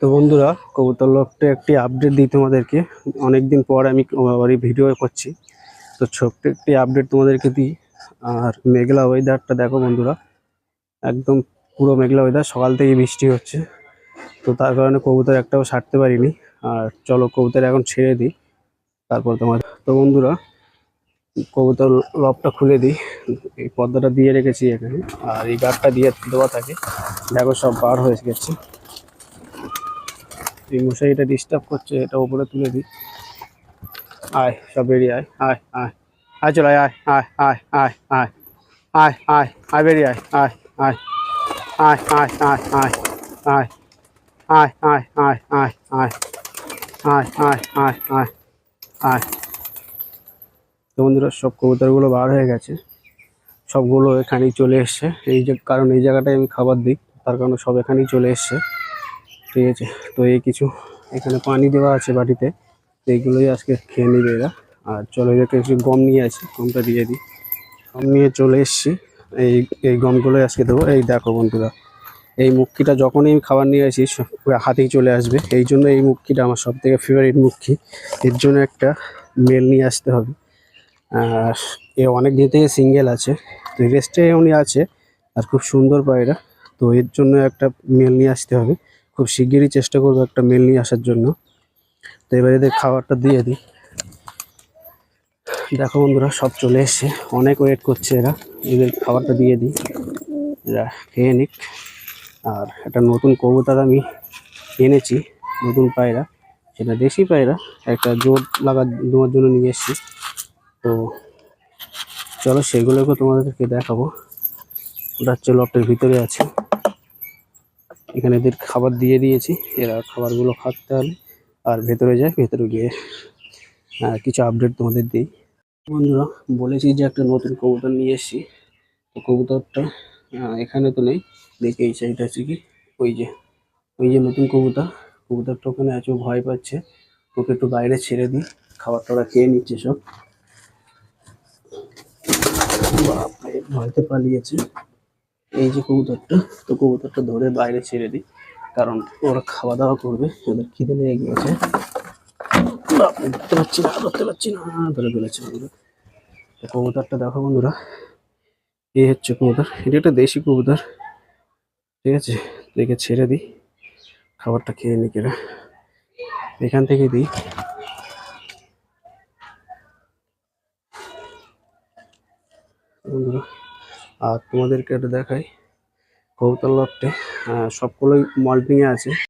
তো বন্ধুরা, কবুতর লফটে একটি আপডেট দিই তোমাদেরকে। অনেকদিন পর আমি ভিডিও করছি। তো ছোট্ট একটি আপডেট তোমাদেরকে দিই। আর মেঘলা ওয়েদারটা দেখো বন্ধুরা, একদম পুরো মেঘলা ওয়েদার সকাল থেকে বৃষ্টি হচ্ছে। তো তার কারণে কবুতর একটাও ছাড়তে পারিনি। আর চলো কবুতর এখন ছেড়ে দিই, তারপর তোমার তো বন্ধুরা, কবুতর লবটা খুলে দিই। এই পর্দাটা দিয়ে রেখেছি এখানে। আর এই গাড়টা দিয়ে দেওয়া থাকে। দেখো সব বার হয়ে গেছে। এই মশাই এটা ডিস্টার্ব করছে এটা উপরে তুলে দিই আয় সব বেরিয়ে আয় আয় আয় আয় চল আয় আয় আয় আয় আয় আয় আয় আয় আয় বেরিয়ে আয় আয় আয় আয় আয় আয় আয় আয় আয় আয় আয় আয় আয় আয় আয় আয় আয় আয় তো বন্ধুরা সব কবুতরগুলো বার হয়ে গেছে সবগুলো এখানেই চলে এসছে এই যে কারণ এই জায়গাটায় আমি খাবার দিই তার কারণে সব এখানেই চলে এসছে ঠিক আছে তো এই কিছু এখানে পানি দেওয়া আছে বাটিতে, তো এইগুলোই আজকে খেয়ে নেবে এরা। আর চলো এদেরকে কিছু গম নিয়ে আসি, গমটা দিয়ে দিই। গম নিয়ে চলে এসছি। এই এই গমগুলোই আজকে দেবো। এই দেখো বন্ধুরা, এই মুক্কিটা যখনই আমি খাবার নিয়ে আসি হাতেই চলে আসবে। এই জন্য এই মুক্কিটা আমার সব থেকে ফেভারিট মুক্কি এর জন্য একটা মেল নিয়ে আসতে হবে। আর এ অনেক দিন থেকে সিঙ্গেল আছে। তো রেস্টে উনি আছে, আর খুব সুন্দর পায়রা তো এর জন্য একটা মেল নিয়ে আসতে হবে। খুব শিগগিরই চেষ্টা করব একটা মেল নিয়ে আসার জন্য। তো এবার এদের খাবারটা দিয়ে দিই। দেখো বন্ধুরা, সব চলে এসছে। অনেক ওয়েট করছে এরা। এদের খাবারটা দিয়ে দিই। এরা খেয়ে নিক। আর একটা নতুন কবুতর আমি এনেছি, নতুন পায়রা। সেটা দেশি পায়রা। একটা জোর লাগা দেওয়ার জন্য নিয়ে এসেছি। তো চলো সেগুলোকে তোমাদেরকে দেখাবো। ওটা হচ্ছে লফটের ভিতরে আছে। এখানে এদের খাবার দিয়ে দিয়েছি। এরা খাবারগুলো খাতে হবে আর ভেতরে যায় ভেতরে গিয়ে কিছু আপডেট তোমাদের দিই। বন্ধুরা, বলেছি যে একটা নতুন কবুতর নিয়ে এসেছি। তো কবুতরটা এখানে তো নেই। দেখি এই সাইডটা আছে কি? ওই যে ওই যে নতুন কবুতর। কবুতরটা ওখানে আছে ভয় পাচ্ছে। ওকে একটু বাইরে ছেড়ে দিই। খাবার টাবার খেয়ে নিচ্ছে সব। ভয়তে পালিয়েছে। এই যে কবুতরটা, তো কবুতরটা ধরে বাইরে ছেড়ে দিই, কারণ ওরা খাওয়া দাওয়া করবে, ওদের খিদে লেগে গিয়েছে না না, ধরে কবুতরটা দেখো বন্ধুরা এই হচ্ছে কবুতর, এটা একটা দেশি কবুতর, ঠিক আছে? একে ছেড়ে দিই, খাবারটা খেয়ে নিক এরা। এখান থেকে দিই। বন্ধুরা আর তোমাদেরকে এটা দেখাই। কবুতর লটে সবগুলোই মল্টিংয়ে আছে।